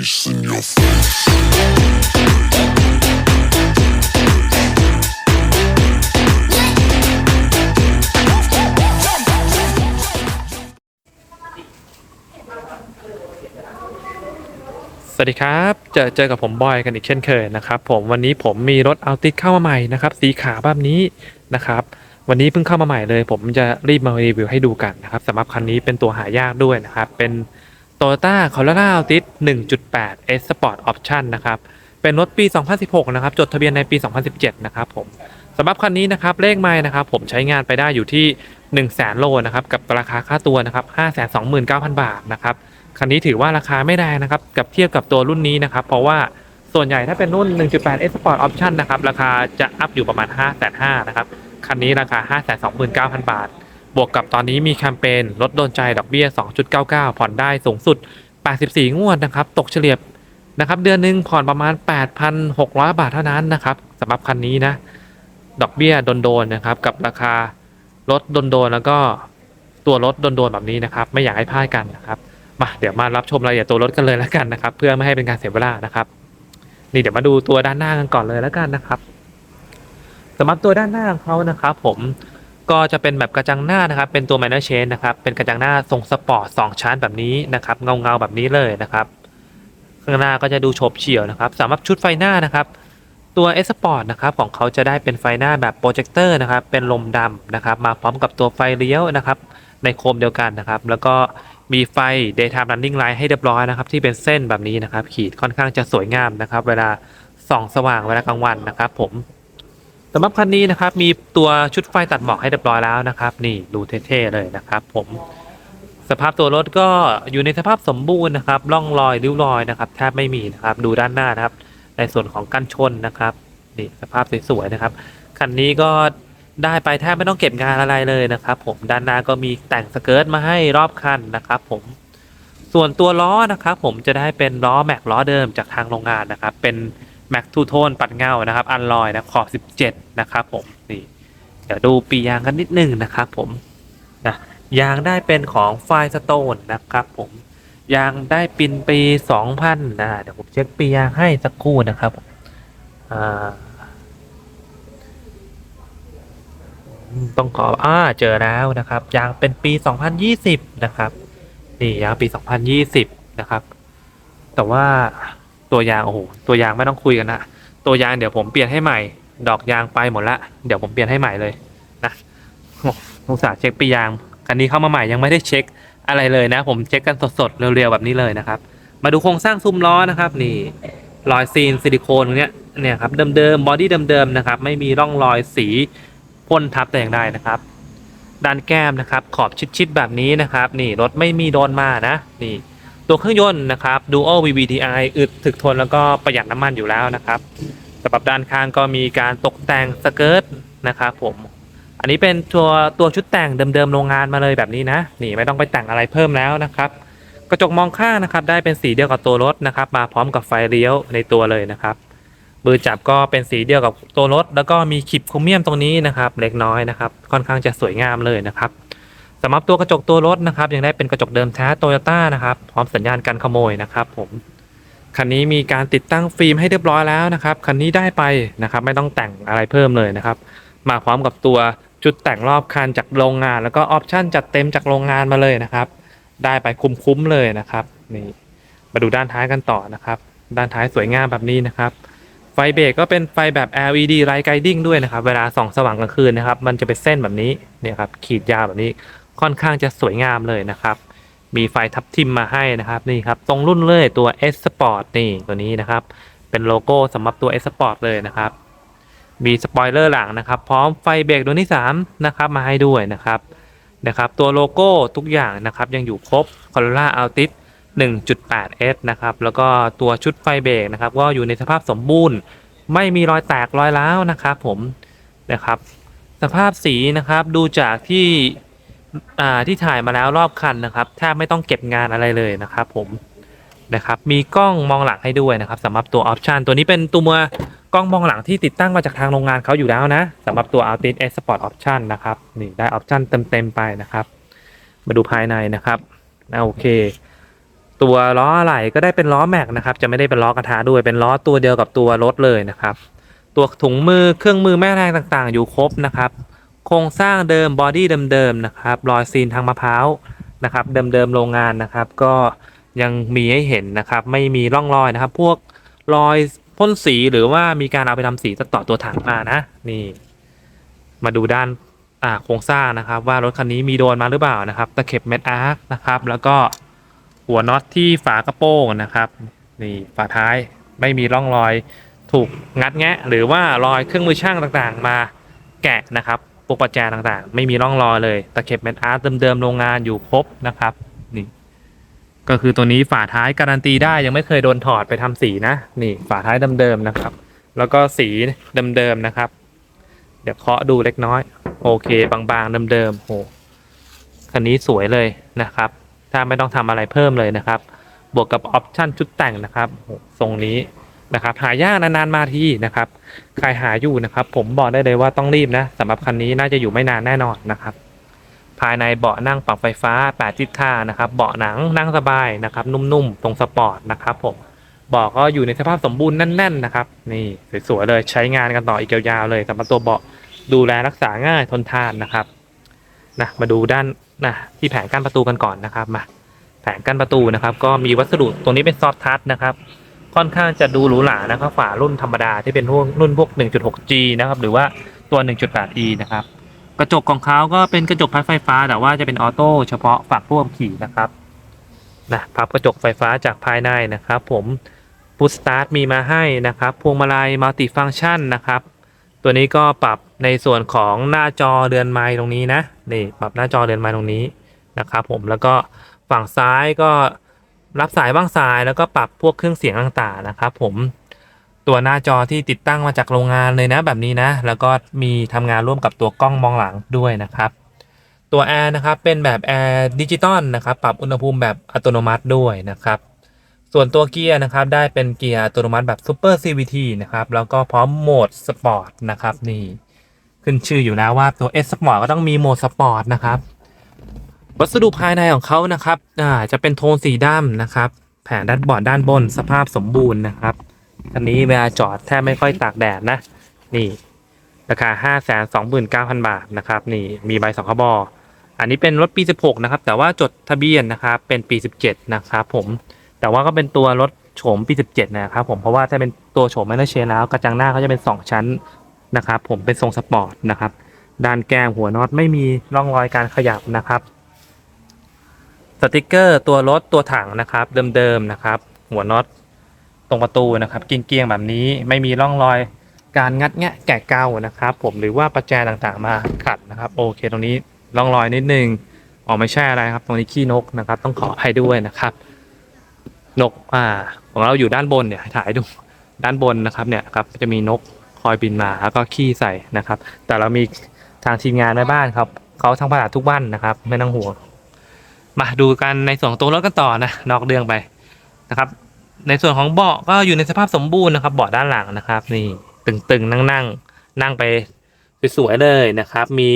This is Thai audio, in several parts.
face in your face. สวัสดีครับ เจอเจอกับผมบอยกันอีกเช่นเคยนะครับผมวันนี้ผมมีรถอัลติสเข้ามาใหม่นะครับสีขาวแบบนี้นะครับวันนี้เพิ่งเข้ามาใหม่เลย ผมจะรีบมารีวิวให้ดูกันนะครับสำหรับคันนี้เป็นตัวหายากด้วยนะครับเป็น Toyota Corolla Altis 1.8 S Sport Option นะครับ เป็นรถปี 2016 นะครับ จดทะเบียนในปี 2017 นะครับผมสำหรับคันนี้นะครับ เลขไม้นะครับ ผมใช้งานไปได้อยู่ที่ 1 0 0 0 0แโลนะครับ กับราคาค่าตัวนะครับ 529,000 บาทนะครับ คันนี้ถือว่าราคาไม่แรงนะครับ กับเทียบกับตัวรุ่นนี้นะครับ เพราะว่าส่วนใหญ่ถ้าเป็นรุ่น 1.8 S Sport Option นะครับ ราคาจะอัพอยู่ประมาณ 5 5 0 0 0นะครับ คันนี้ราคา 529,000 บาท บวกกับตอนนี้มีแคมเปญลดโดนใจดอกเบี้ย 2.99 ผ่อนได้สูงสุด 84 งวดนะครับ ตกเฉลี่ยนะครับ เดือนหนึ่งผ่อนประมาณ 8,600 บาทเท่านั้นนะครับสำหรับคันนี้นะ ดอกเบี้ยโดนๆนะครับ กับราคารถโดนๆแล้วก็ตัวรถโดนๆแบบนี้นะครับ ไม่อยากให้พลาดกันนะครับ มาเดี๋ยวมารับชมรายละเอียดตัวรถกันเลยแล้วกันนะครับ เพื่อไม่ให้เป็นการเสียเวลานะครับ นี่เดี๋ยวมาดูตัวด้านหน้ากันก่อนเลยแล้วกันนะครับสำหรับตัวด้านหน้าของเขานะครับ ผม ก็จะเป็นแบบกระจังหน้านะครับ เป็นตัว m a n u r Chain นะครับ เป็นกระจังหน้าทรงสปอร์ตสองชั้นแบบนี้นะครับ เงาเงาๆแบบนี้เลยนะครับ ข้างหน้าก็จะดูโฉบเฉี่ยวนะครับสำหรับชุดไฟหน้านะครับ ตัว S Sport นะครับของเขาจะได้เป็นไฟหน้าแบบโปรเจคเตอร์นะครับ เป็นลมดำนะครับ มาพร้อมกับตัวไฟเลี้ยวนะครับ ในโคมเดียวกันนะครับ แล้วก็มีไฟ daytime running light ให้เรียบร้อยนะครับ ที่เป็นเส้นแบบนี้นะครับ ขีดค่อนข้างจะสวยงามนะครับ เวลาส่องสว่างเวลากลางวันนะครับ ผม สำหรับคันนี้นะครับมีตัวชุดไฟตัดหมอกให้เรียบร้อยแล้วนะครับ นี่ดูเท่ๆเลยนะครับผมสภาพตัวรถก็อยู่ในสภาพสมบูรณ์นะครับร่องรอยริ้วรอยนะครับแทบไม่มีนะครับดูด้านหน้านะครับ ในส่วนของกันชนนะครับนี่สภาพสวยๆนะครับคันนี้ก็ได้ไปแทบไม่ต้องเก็บงานอะไรเลยนะครับ ผมด้านหน้าก็มีแต่งสเกิร์ตมาให้รอบคันนะครับ ผมส่วนตัวล้อนะครับ ผมจะได้เป็นล้อแม็กล้อเดิมจากทางโรงงานนะครับ เป็น แม็กทูโทนปัดเงานะครับ อันลอยนะขอบ 17 นะครับผมนี่เดี๋ยวดูปียางกันนิดนึงนะครับผมนะยางได้เป็นของไฟสโตนนะครับผมยางได้ปินปี 2000นะเดี๋ยวผมเช็คปียางให้สักครู่นะครับอ่าต้องขออ่าเจอแล้วนะครับยางเป็นปี 2020 นะครับนี่ยางปี 2020 นะครับ แต่ว่า ตัวยางโอ้โหตัวยางไม่ต้องคุยกันนะตัวยางเดี๋ยวผมเปลี่ยนให้ใหม่ ดอกยางไปหมดละเดี๋ยวผมเปลี่ยนให้ใหม่เลยนะโอ้สงสาเช็คปียางคันนี้เข้ามาใหม่ยังไม่ได้เช็คอะไรเลยนะ ผมเช็คกันสดๆเร็วๆแบบนี้เลยนะครับ มาดูโครงสร้างซุ้มล้อนะครับนี่รอยซีนซิลิโคนตรงเนี้ยเนี่ยครับเดิมๆบอดี้เดิมๆนะครับไม่มีร่องรอยสีพ่นทับแต่อย่างใดนะครับ ด้านแก้มนะครับ ขอบชิดๆแบบนี้นะครับ นี่รถไม่มีโดนมานะ นี่ ตัวเครื่องยนต์นะครับ Dual VVTi อึดถึกทนแล้วก็ประหยัดน้ำมันอยู่แล้วนะครับสำหรับด้านข้างก็มีการตกแต่งสเกิร์ตนะครับผมอันนี้เป็นตัวตัวชุดแต่งเดิมๆโรงงานมาเลยแบบนี้นะนี่ไม่ต้องไปแต่งอะไรเพิ่มแล้วนะครับกระจกมองข้างนะครับ ได้เป็นสีเดียวกับตัวรถนะครับ มาพร้อมกับไฟเลี้ยวในตัวเลยนะครับมือจับก็เป็นสีเดียวกับตัวรถ แล้วก็มีคลิปโครเมียมตรงนี้นะครับ เล็กน้อยนะครับ ค่อนข้างจะสวยงามเลยนะครับ สำหรับตัวกระจกตัวรถนะครับ ยังได้เป็นกระจกเดิมแท้โตโยต้านะครับ พร้อมสัญญาณการขโมยนะครับ ผมคันนี้มีการติดตั้งฟิล์มให้เรียบร้อยแล้วนะครับคันนี้ได้ไปนะครับ ไม่ต้องแต่งอะไรเพิ่มเลยนะครับ มาพร้อมกับตัวจุดแต่งรอบคันจากโรงงาน แล้วก็ออปชั่นจัดเต็มจากโรงงานมาเลยนะครับ ได้ไปคุ้มๆเลยนะครับนี่มาดูด้านท้ายกันต่อนะครับ ด้านท้ายสวยงามแบบนี้นะครับไฟเบรกก็เป็นไฟแบบ LED Light Guiding ด้วยนะครับ เวลาส่องสว่างกลางคืนนะครับ มันจะเป็นเส้นแบบนี้เนี่ยครับขีดยาวแบบนี้ ค่อนข้างจะสวยงามเลยนะครับ มีไฟทับทิมมาให้นะครับนี่ครับตรงรุ่นเลยตัว S Sport นี่ตัวนี้นะครับ เป็นโลโก้สำหรับตัว S Sport เลยนะครับ มีสปอยเลอร์หลังนะครับ พร้อมไฟเบรกดวงที่3นะครับมาให้ด้วยนะครับนะครับ ตัวโลโก้ทุกอย่างนะครับ ยังอยู่ครบ Corolla Altis 1.8S นะครับ แล้วก็ตัวชุดไฟเบรกนะครับ ก็อยู่ในสภาพสมบูรณ์ ไม่มีรอยแตกรอยร้าวนะครับผมนะครับ สภาพสีนะครับดูจากที่ อ่าที่ถ่ายมาแล้วรอบคันนะครับแทบไม่ต้องเก็บงานอะไรเลยนะครับผมนะครับมีกล้องมองหลังให้ด้วยนะครับสำหรับตัวออปชันตัวนี้เป็นตัวกล้องมองหลังที่ติดตั้งมาจากทางโรงงานเขาอยู่แล้วนะสำหรับตัว Altis S Sport Option นะครับนี่ได้ออปชันเต็มๆไปนะครับ มาดูภายในนะครับอ่าโอเค ตัวล้ออะไรก็ได้เป็นล้อแม็กนะครับ จะไม่ได้เป็นล้อกระทะด้วยเป็นล้อตัวเดียวกับตัวรถเลยนะครับ ตัวถุงมือเครื่องมือแม่แรงต่างๆ อยู่ครบนะครับ โครงสร้างเดิมบอดี้เดิมๆนะครับรอยซีนทางมะพร้าวนะครับเดิมๆโรงงานนะครับ ก็ยังมีให้เห็นนะครับไม่มีร่องรอยนะครับ พวกรอยพ่นสีหรือว่ามีการเอาไปทำสีต่อตัวถังมานะนี่ มาดูด้านอ่าโครงสร้างนะครับ ว่ารถคันนี้มีโดนมาหรือเปล่านะครับตะเข็บเม็ดอาร์คนะครับแล้วก็หัวน็อตที่ฝากระโปรงนะครับนี่ฝาท้ายไม่มีร่องรอยถูกงัดแงะ หรือว่ารอยเครื่องมือช่างต่างๆ มาแกะนะครับ วกประแจต่างๆ ไม่มีร่องรอยเลย ตะเข็บเม็ดอาร์ตเดิมๆโรงงานอยู่ครบนะครับนี่ก็คือตัวนี้ฝาท้ายการันตีได้ยังไม่เคยโดนถอดไปทำสีนะนี่ฝาท้ายเดิมๆนะครับ แล้วก็สีเดิมๆนะครับ เดี๋ยวเคาะดูเล็กน้อย โอเค บางๆเดิมๆโหคันนี้สวยเลยนะครับ ถ้าไม่ต้องทำอะไรเพิ่มเลยนะครับ บวกกับออปชั่นชุดแต่งนะครับทรงนี้ นะครับ หายากนานๆมาทีนะครับ ใครหาอยู่นะครับ ผมบอกได้เลยว่าต้องรีบนะสำหรับคันนี้น่าจะอยู่ไม่นานแน่นอนนะครับ ภายในเบาะนั่งปรับไฟฟ้า8ทิศทางนะครับ เบาะหนังนั่งสบายนะครับ นุ่มๆตรงสปอร์ตนะครับผมเบาะก็อยู่ในสภาพสมบูรณ์แน่น ๆ นะครับ นี่สวยๆเลยใช้งานกันต่ออีกยาวๆเลยสำหรับตัวเบาะดูแลรักษาง่ายทนทานนะครับนะมาดูด้านนะที่แผงกั้นประตูกันก่อนนะครับมาแผงกั้นประตูนะครับ ก็มีวัสดุตรงนี้เป็นซอฟทัชนะครับ ค่อนข้างจะดูหรูหรานะครับฝารุ่นธรรมดาที่เป็นพวกรุ่นพวก 1.6G นะครับหรือว่าตัว 1.8E นะครับกระจกของเขาก็เป็นกระจกพับไฟฟ้า แต่ว่าจะเป็นออโต้เฉพาะฝั่งผู้ขับขี่นะครับนะพับกระจกไฟฟ้าจากภายในนะครับ ผมพุทสตาร์ทมีมาให้นะครับพวงมาลัยมัลติฟัง c t ชันนะครับตัวนี้ก็ปรับในส่วนของหน้าจอเรือนไม้ตรงนี้นะนี่ปรับหน้าจอเรือนไม้ตรงนี้นะครับ ผมแล้วก็ฝั่งซ้ายก็ รับสายบ้างสายแล้วก็ปรับพวกเครื่องเสียงต่างๆนะครับผมตัวหน้าจอที่ติดตั้งมาจากโรงงานเลยนะแบบนี้นะ แล้วก็มีทำงานร่วมกับตัวกล้องมองหลังด้วยนะครับ ตัวแอร์นะครับเป็นแบบแอร์ดิจิตอลนะครับปรับอุณหภูมิแบบอัตโนมัติด้วยนะครับ ส่วนตัวเกียร์นะครับได้เป็นเกียร์อัตโนมัติแบบ Super CVT นะครับแล้วก็พร้อมโหมดสปอร์ตนะครับนี่ขึ้นชื่ออยู่นะว่าตัว S Sport ก็ต้องมีโหมดสปอร์ตนะครับ วัสดุภายในของเขานะครับอ่าจะเป็นโทนสีดำนะครับ แผงด้านบอร์ดด้านบนสภาพสมบูรณ์นะครับอันนี้เวลาจอดแทบไม่ค่อยตากแดดนะ นี่ ราคา 5 2 9 0 0 0 บาทนะครับ นี่มีใบสองขบออันนี้เป็นรถปี 16 นะครับ แต่ว่าจดทะเบียนนะครับ เป็นปี 17 นะครับผม แต่ว่าก็เป็นตัวรถโฉมปี 17 นะครับผม เพราะว่าถ้าเป็นตัวโฉมแมนเชนแล้ว กระจังหน้าเขาจะเป็น 2 ชั้นนะครับ ผมเป็นทรงสปอร์ตนะครับ ด้านแก้มหัวน็อตไม่มีร่องรอยการขยับนะครับ สติกเกอร์ตัวรถตัวถังนะครับ เดิมๆนะครับ หัวน็อตตรงประตูนะครับเกียงๆแบบนี้ไม่มีร่องรอยการงัดแงะแกะเกานะครับ ผมหรือว่าประแจต่างๆมาขัดนะครับ โอเค ตรงนี้ร่องรอยนิดนึงอ๋อไม่ใช่อะไรครับ ตรงนี้ขี้นกนะครับ ต้องขอให้ด้วยนะครับนกอ่าของเราอยู่ด้านบนเนี่ยถ่ายดูด้านบนนะครับเนี่ยครับจะมีนกคอยบินมาแล้วก็ขี้ใส่นะครับ แต่เรามีทางทีมงานในบ้านครับเขาทั้งผลาดทุกบ้านนะครับ ไม่ต้องห่วง มาดูกันในส่วนของตัวรถกันต่อนะนอกเรื่องไปนะครับ ในส่วนของเบาะก็อยู่ในสภาพสมบูรณ์นะครับเบาะด้านหลังนะครับ นี่ตึงๆนั่งๆนนั่งไปสวยๆเลยนะครับ มี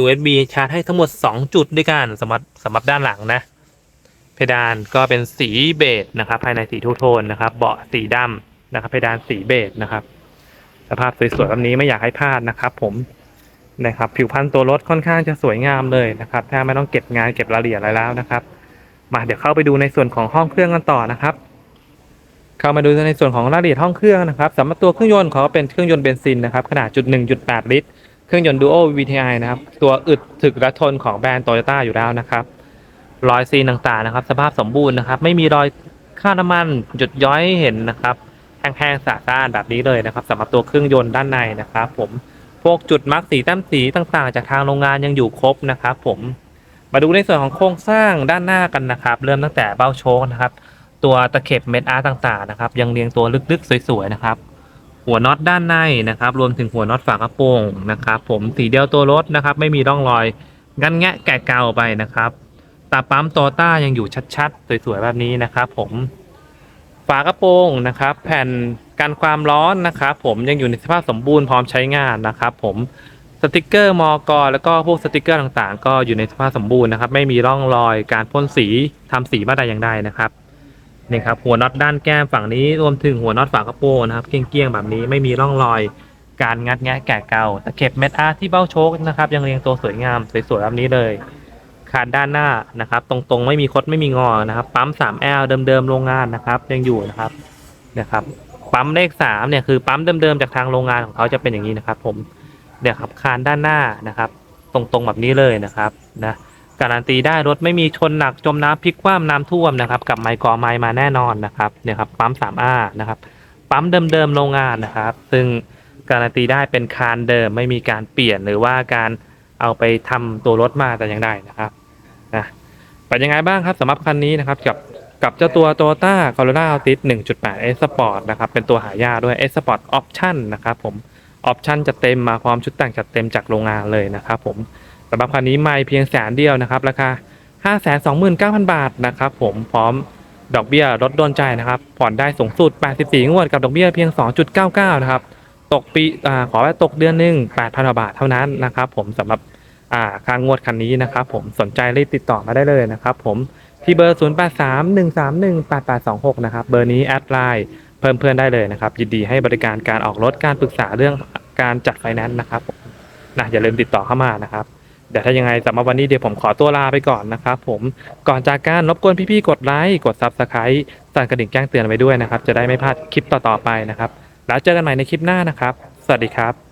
USB ชาร์จให้ทั้งหมด 2 จุดด้วยกันสำหรับสำหรับด้านหลังนะ เพดานก็เป็นสีเบจนะครับ ภายในสีทูโทนนะครับ เบาะสีดำนะครับ เพดานสีเบจนะครับ สภาพสวยๆแบบนี้ไม่อยากให้พลาดนะครับ ผม นะครับผิวพรรณตัวรถค่อนข้างจะสวยงามเลยนะครับแทบไม่ต้องเก็บงานเก็บรายละเอียดอะไรแล้วนะครับ มาเดี๋ยวเข้าไปดูในส่วนของห้องเครื่องกันต่อนะครับ เข้ามาดูในส่วนของรายละเอียดห้องเครื่องนะครับสำหรับตัวเครื่องยนต์เขาเป็นเครื่องยนต์เบนซินนะครับขนาดจุด1.8ลิตรเครื่องยนต์ Duo VTI นะครับ ตัวอึดถึกและทนของแบรนด์โตโยต้าอยู่แล้วนะครับรอยซีนต่างๆนะครับ สภาพสมบูรณ์นะครับ ไม่มีรอยค่าน้ำมันหยดย้อยเห็นนะครับแห้งๆสะอาดแบบนี้เลยนะครับสำหรับตัวเครื่องยนต์ด้านในนะครับ ผม พวกจุดมาร์กสีแต้มสีต่างๆ จากทางโรงงานยังอยู่ครบนะครับผมมาดูในส่วนของโครงสร้างด้านหน้ากันนะครับ เริ่มตั้งแต่เบ้าโชคนะครับ ตัวตะเข็บเม็ดอาร์ต่างๆนะครับ ยังเรียงตัวลึกๆ สวยๆนะครับ หัวน็อตด้านในนะครับ รวมถึงหัวน็อตฝากระโปรงนะครับ ผมสีเดียวตัวรถนะครับ ไม่มีร่องรอยงันแงะแกะเกาไปนะครับตาปั๊มโตต้ายังอยู่ชัดๆ สวยๆแบบนี้นะครับ ผม ฝากระโปรงนะครับ แผ่น กันความร้อนนะครับผมยังอยู่ในสภาพสมบูรณ์พร้อมใช้งานนะครับผมสติกเกอร์มอกแล้วก็พวกสติกเกอร์ต่างๆ ก็อยู่ในสภาพสมบูรณ์นะครับ ไม่มีร่องรอยการพ่นสีทำสีมาแต่อย่างใดนะครับนี่ครับหัวน็อตด้านแก้มฝั่งนี้รวมถึงหัวน็อตฝากระโปรงนะครับเกลี้ยงๆแบบนี้ไม่มีร่องรอยการงัดแงะแกะเก่าตะเข็บเม็ดอาร์ที่เบ้าโชคนะครับ ยังเรียงตัวสวยงามสวยๆแบบนี้เลยคานด้านหน้านะครับ ตรงๆไม่มีคดไม่มีงอนะครับ ปั๊ม 3L เดิมๆโรงงานนะครับ ยังอยู่นะครับนะครับ ปั๊มเลข3เนี่ยคือปั๊มเดิมๆจากทางโรงงานของเขาจะเป็นอย่างนี้นะครับ ผมเนี่ยครับคานด้านหน้านะครับ ตรงๆแบบนี้เลยนะครับนะการันตีได้รถไม่มีชนหนักจมน้ำพลิกคว่ำน้ำท่วมนะครับกับไมค์กอไมค์มาแน่นอนนะครับเนี่ยครับปั๊ม 3R นะครับปั๊มเดิมๆโรงงานนะครับ ซึ่งการันตีได้เป็นคานเดิมไม่มีการเปลี่ยนหรือว่าการเอาไปทำตัวรถมาแต่อย่างใดนะครับนะเป็นยังไงบ้างครับสำหรับคันนี้นะครับกับ กับเจ้าตัว Toyota Corolla Altis 1.8 S Sport นะครับ เป็นตัวหายากด้วย S Sport Option นะครับผมออปชั่นจะเต็มมาพร้อมชุดแต่งจัดเต็มจากโรงงานเลยนะครับผมสำหรับคันนี้ไม่เพียงแสนเดียวนะครับ ราคา 529,000 บาทนะครับผมพร้อมดอกเบี้ยลดโดนใจนะครับ ผ่อนได้สูงสุด 84 งวดกับดอกเบี้ยเพียง 2.99 นะครับ ตกปีอขอไว้ตกเดือนหนึ่ง8,000 บาทเท่านั้นนะครับผมสำหรับค่างวดคันนี้นะครับผมสนใจรีบติดต่อมาได้เลยนะครับผม ที่เบอร์ 0831318826 นะครับ เบอร์นี้แอดไลน์เพิ่มเพื่อนได้เลยนะครับ ยินดีให้บริการการออกรถการปรึกษาเรื่องการจัดไฟแนนซ์นะครับนะอย่าลืมติดต่อเข้ามานะครับเดี๋ยวถ้ายังไงสำหรับวันนี้เดี๋ยวผมขอตัวลาไปก่อนนะครับผมก่อนจากการรบกวนพี่ๆกดไลค์กด Subscribe สั่นกระดิ่งแจ้งเตือนไว้ด้วยนะครับ จะได้ไม่พลาดคลิปต่อๆไปนะครับ แล้วเจอกันใหม่ในคลิปหน้านะครับ สวัสดีครับ